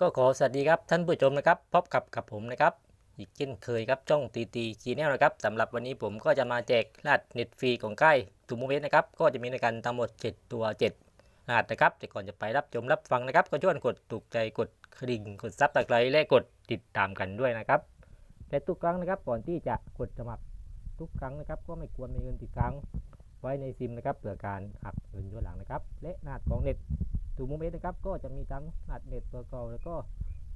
ก็ขอสวัสดีครับท่านผู้ชมนะครับพบกับกับผมนะครับ อีกเช่นเคยครับจ้องตีตีจีแนลนะครับสำหรับวันนี้ผมก็จะมาแจกรหัสเน็ตฟรีของใกล้ทูมูเวสนะครับก็จะมีในการทั้งหมด 7 ตัว 7รหัสนะครับแต่ก่อนจะไปรับชมรับฟังนะครับ ก็ช่วยกดถูกใจกดกระดิ่งกดซับตะไคร้และกดติดตามกันด้วยนะครับและทุกครั้งนะครับก่อนที่จะกดสมัครทุกครั้งนะครับ ก็ไม่ควรมีเงินติดค้างไว้ในซิมนะครับเผื่อการหักเงินย้อนหลังนะครับ และรหัสของเน็ต ตูมูเมสนะครับ ก็จะมีทั้งรหัสเน็ตตัวเก่าแล้วก็ร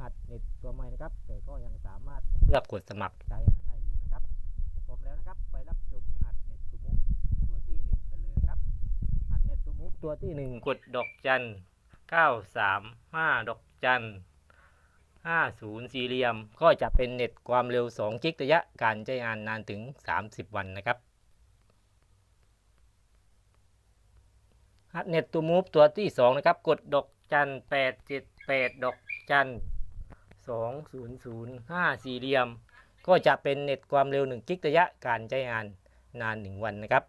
หัสเน็ตตัวใหม่นะครับ แต่ก็ยังสามารถเลือกกดสมัครใช้งานได้อยู่นะครับพร้อมแล้วนะครับ ไปรับชมรหัสเน็ตตูมูตัวที่หนึ่งกันเลยนะครับรหัสเน็ตตูมูตัวที่หนึ่งกดดอกจันเก้าสามห้าดอกจันห้าศูนย์สี่เหลี่ยม ก็จะเป็นเน็ตความเร็ว2กิกระยะการใช้งานนานถึง30วันนะครับ ฮัตเน็ตตูมูฟตัวที่2นะครับ กดดอกจัน878ดแปดดอกจัน2005สี่เหลี่ยม ก็จะเป็นเน็ตความเร็ว1กิกระยะการใช้งานนาน1วันนะครับ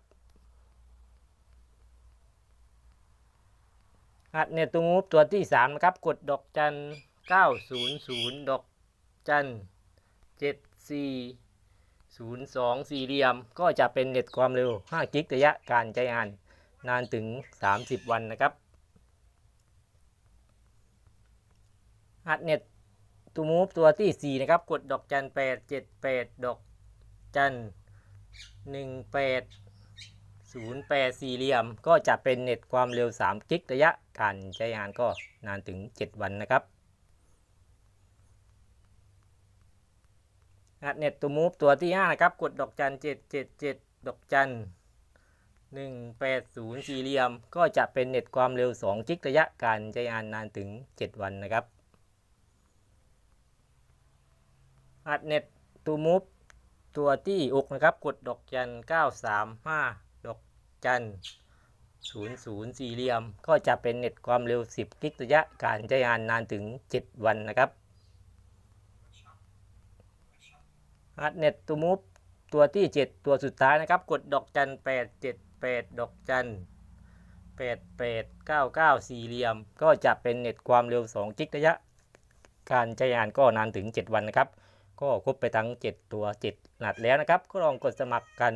ฮัตเน็ตตูมูฟตัวที่3นะครับ กดดอกจัน900ดอกจัน7402สี่เหลี่ยม ก็จะเป็นเน็ตความเร็ว5กิกระยะการใช้งาน นานถึง 30 วันนะครับฮัดเน็ตตูมูฟตัวที่ 4 นะครับ กดดอกจัน 8 7 8 ดอกจัน 1 8 0 8 สี่เหลี่ยม ก็จะเป็นเน็ตความเร็ว 3 กิกระยะการใช้งานก็นานถึง 7 วันนะครับฮัดเน็ตตูมูฟตัวที่ 5 นะครับ กดดอกจัน 7 7 7 ดอกจัน 180สี่เหลี่ยม ก็จะเป็นเน็ตความเร็ว 2 กิกระยะการใช้งานนานถึง 7 วันนะครับ อัดเน็ตตูมูฟตัวที่6นะครับ กดดอกจัน 935 ดอกจัน 00 สี่เหลี่ยม ก็จะเป็นเน็ตความเร็ว 10 กิกระยะการใช้งานนานถึง 7 วันนะครับ อัดเน็ตตูมูฟตัวที่ 7 ตัวสุดท้ายนะครับ กดดอกจัน 8 8ดอกจัน8 8 9 9สี่เหลี่ยม ก็จะเป็นเน็ตความเร็ว2กิกระยะ การใช้งานก็นานถึง 7 วันนะครับ ก็ครบไปทั้ง 7 ตัว7หนัดแล้วนะครับ ก็ลองกดสมัครกัน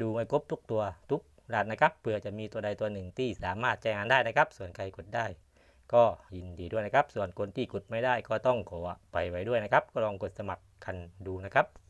ดูให้ครบทุกตัวทุกหนัดนะครับเผื่อจะมีตัวใดตัวหนึ่งที่สามารถใช้งานได้นะครับ ส่วนใครกดได้ ก็ยินดีด้วยนะครับ ส่วนคนที่กดไม่ได้ก็ต้องขอไปไว้ด้วยนะครับ ก็ลองกดสมัครกันดูนะครับ